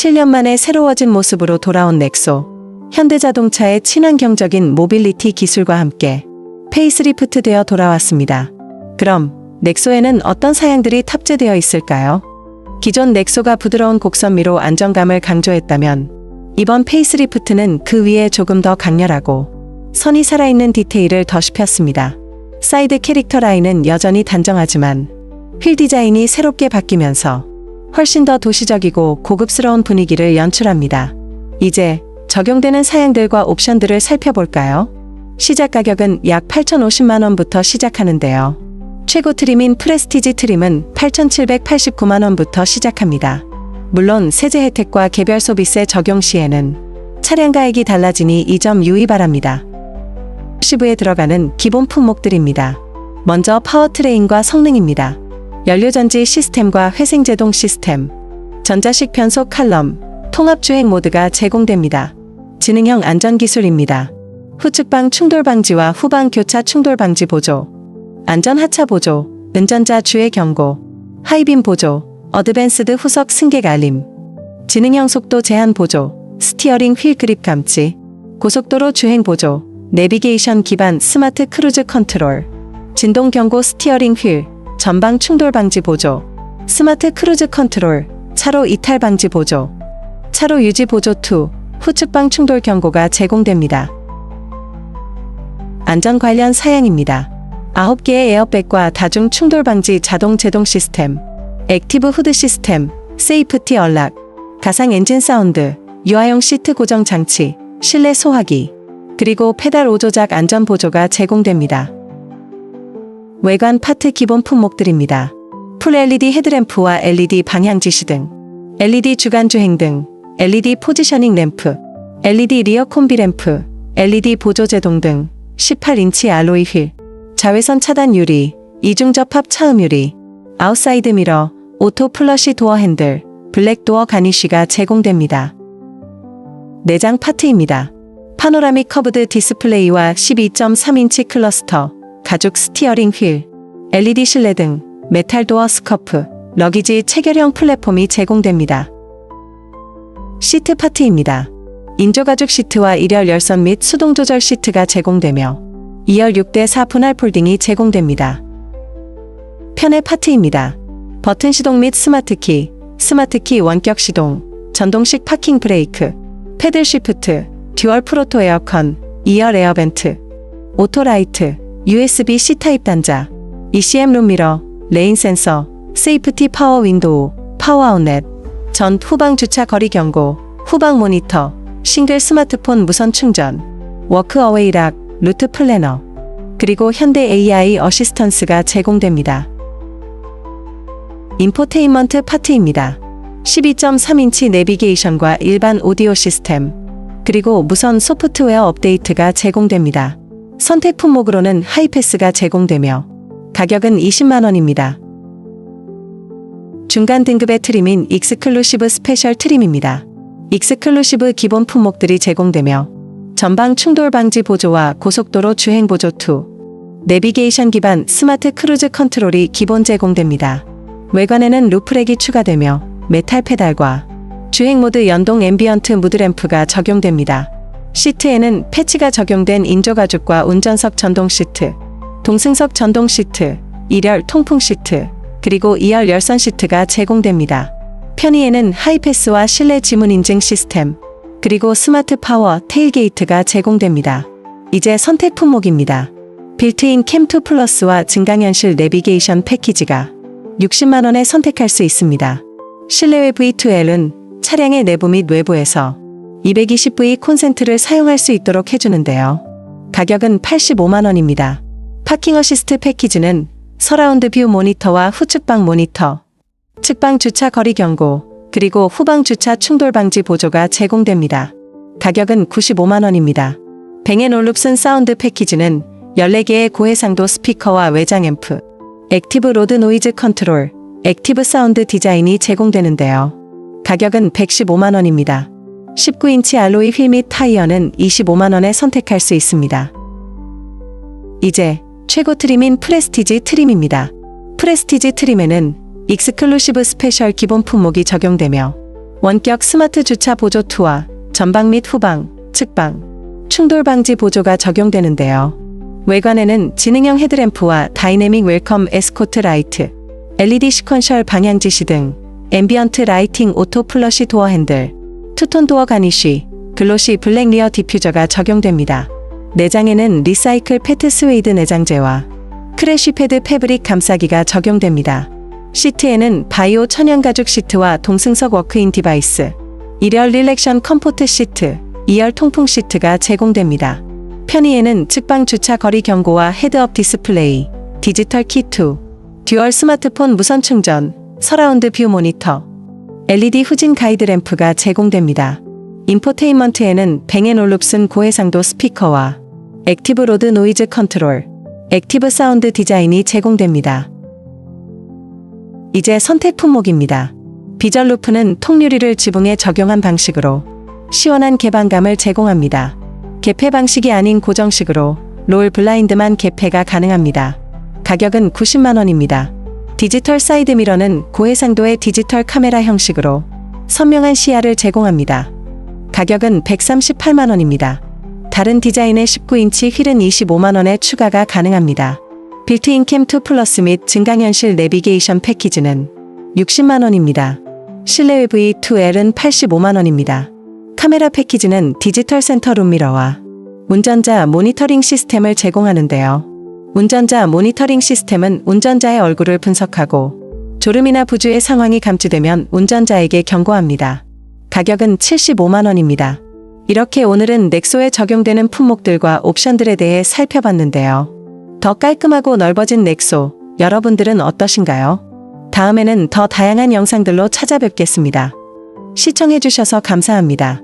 7년 만에 새로워진 모습으로 돌아온 넥소. 현대자동차의 친환경적인 모빌리티 기술과 함께 페이스리프트 되어 돌아왔습니다. 그럼 넥소에는 어떤 사양들이 탑재되어 있을까요? 기존 넥소가 부드러운 곡선미로 안정감을 강조했다면 이번 페이스리프트는 그 위에 조금 더 강렬하고 선이 살아있는 디테일을 더입혔습니다. 사이드 캐릭터 라인은 여전히 단정하지만 휠 디자인이 새롭게 바뀌면서 훨씬 더 도시적이고 고급스러운 분위기를 연출합니다. 이제 적용되는 사양들과 옵션들을 살펴볼까요? 시작 가격은 약 8,050만원부터 시작하는데요. 최고 트림인 프레스티지 트림은 8,789만원부터 시작합니다. 물론 세제 혜택과 개별 소비세 적용 시에는 차량 가액이 달라지니 이 점 유의 바랍니다. 시부에 들어가는 기본 품목들입니다. 먼저 파워트레인과 성능입니다. 연료전지 시스템과 회생제동 시스템, 전자식 변속 칼럼, 통합주행 모드가 제공됩니다. 지능형 안전기술입니다. 후측방 충돌 방지와 후방 교차 충돌 방지 보조, 안전 하차 보조, 운전자 주의 경고, 하이빔 보조, 어드밴스드 후석 승객 알림, 지능형 속도 제한 보조, 스티어링 휠 그립 감지, 고속도로 주행 보조, 내비게이션 기반 스마트 크루즈 컨트롤, 진동 경고 스티어링 휠, 전방 충돌 방지 보조, 스마트 크루즈 컨트롤, 차로 이탈 방지 보조, 차로 유지 보조 2, 후측방 충돌 경고가 제공됩니다. 안전 관련 사양입니다. 9개의 에어백과 다중 충돌 방지 자동 제동 시스템, 액티브 후드 시스템, 세이프티 언락, 가상 엔진 사운드, 유아용 시트 고정 장치, 실내 소화기, 그리고 페달 5조작 안전 보조가 제공됩니다. 외관 파트 기본 품목들입니다. 풀 LED 헤드램프와 LED 방향 지시 등, LED 주간 주행 등, LED 포지셔닝 램프, LED 리어 콤비 램프, LED 보조 제동 등 18인치 알로이 휠, 자외선 차단 유리, 이중 접합 차음 유리, 아웃사이드 미러, 오토 플러시 도어 핸들, 블랙 도어 가니쉬가 제공됩니다. 내장 파트입니다. 파노라믹 커브드 디스플레이와 12.3인치 클러스터, 가죽 스티어링 휠, LED 실내 등 메탈 도어 스커프, 러기지 체결형 플랫폼이 제공됩니다. 시트 파트입니다. 인조가죽 시트와 일열 열선 및 수동 조절 시트가 제공되며 2열 6대 4 분할 폴딩이 제공됩니다. 편의 파트입니다. 버튼 시동 및 스마트키, 스마트키 원격 시동, 전동식 파킹 브레이크, 패들 쉬프트, 듀얼 프로토 에어컨, 2열 에어벤트, 오토라이트, USB-C 타입 단자, ECM 룸미러, 레인 센서, 세이프티 파워 윈도우, 파워 아웃렛, 전 후방 주차 거리 경고, 후방 모니터, 싱글 스마트폰 무선 충전, 워크 어웨이 락, 루트 플래너, 그리고 현대 AI 어시스턴스가 제공됩니다. 인포테인먼트 파트입니다. 12.3인치 내비게이션과 일반 오디오 시스템, 그리고 무선 소프트웨어 업데이트가 제공됩니다. 선택 품목으로는 하이패스가 제공되며 가격은 20만 원입니다. 중간 등급의 트림인 익스클루시브 스페셜 트림입니다. 익스클루시브 기본 품목들이 제공되며 전방 충돌 방지 보조와 고속도로 주행 보조 2, 내비게이션 기반 스마트 크루즈 컨트롤이 기본 제공됩니다. 외관에는 루프렉이 추가되며 메탈 페달과 주행 모드 연동 앰비언트 무드램프가 적용됩니다. 시트에는 패치가 적용된 인조가죽과 운전석 전동 시트, 동승석 전동 시트, 1열 통풍 시트, 그리고 2열 열선 시트가 제공됩니다. 편의에는 하이패스와 실내 지문 인증 시스템, 그리고 스마트 파워 테일게이트가 제공됩니다. 이제 선택 품목입니다. 빌트인 캠2 플러스와 증강현실 내비게이션 패키지가 60만원에 선택할 수 있습니다. 실내외 V2L은 차량의 내부 및 외부에서 220V 콘센트를 사용할 수 있도록 해주는데요. 가격은 85만원입니다. 파킹 어시스트 패키지는 서라운드 뷰 모니터와 후측방 모니터, 측방 주차 거리 경고, 그리고 후방 주차 충돌 방지 보조가 제공됩니다. 가격은 95만원입니다. 뱅앤올룹슨 사운드 패키지는 14개의 고해상도 스피커와 외장 앰프, 액티브 로드 노이즈 컨트롤, 액티브 사운드 디자인이 제공되는데요. 가격은 115만원입니다. 19인치 알로이 휠 및 타이어는 25만원에 선택할 수 있습니다. 이제 최고 트림인 프레스티지 트림입니다. 프레스티지 트림에는 익스클루시브 스페셜 기본 품목이 적용되며 원격 스마트 주차 보조 투어, 전방 및 후방, 측방, 충돌 방지 보조가 적용되는데요. 외관에는 지능형 헤드램프와 다이내믹 웰컴 에스코트 라이트, LED 시퀀셜 방향 지시 등 앰비언트 라이팅 오토 플러시 도어 핸들, 투톤 도어 가니쉬, 글로시 블랙 리어 디퓨저가 적용됩니다. 내장에는 리사이클 페트 스웨이드 내장재와 크래쉬 패드 패브릭 감싸기가 적용됩니다. 시트에는 바이오 천연 가죽 시트와 동승석 워크인 디바이스, 일열 릴렉션 컴포트 시트, 2열 통풍 시트가 제공됩니다. 편의에는 측방 주차 거리 경고와 헤드업 디스플레이, 디지털 키2, 듀얼 스마트폰 무선 충전, 서라운드 뷰 모니터, LED 후진 가이드 램프가 제공됩니다. 인포테인먼트에는 뱅앤올룹슨 고해상도 스피커와 액티브 로드 노이즈 컨트롤, 액티브 사운드 디자인이 제공됩니다. 이제 선택 품목입니다. 비전 루프는 통유리를 지붕에 적용한 방식으로 시원한 개방감을 제공합니다. 개폐 방식이 아닌 고정식으로 롤 블라인드만 개폐가 가능합니다. 가격은 90만 원입니다. 디지털 사이드 미러는 고해상도의 디지털 카메라 형식으로 선명한 시야를 제공합니다. 가격은 138만 원입니다. 다른 디자인의 19인치 휠은 25만 원에 추가가 가능합니다. 빌트인 캠2 플러스 및 증강현실 내비게이션 패키지는 60만 원입니다. 실내 외부 E2L은 85만 원입니다. 카메라 패키지는 디지털 센터 룸미러와 운전자 모니터링 시스템을 제공하는데요. 운전자 모니터링 시스템은 운전자의 얼굴을 분석하고 졸음이나 부주의 상황이 감지되면 운전자에게 경고합니다. 가격은 75만 원입니다. 이렇게 오늘은 넥소에 적용되는 품목들과 옵션들에 대해 살펴봤는데요. 더 깔끔하고 넓어진 넥소, 여러분들은 어떠신가요? 다음에는 더 다양한 영상들로 찾아뵙겠습니다. 시청해주셔서 감사합니다.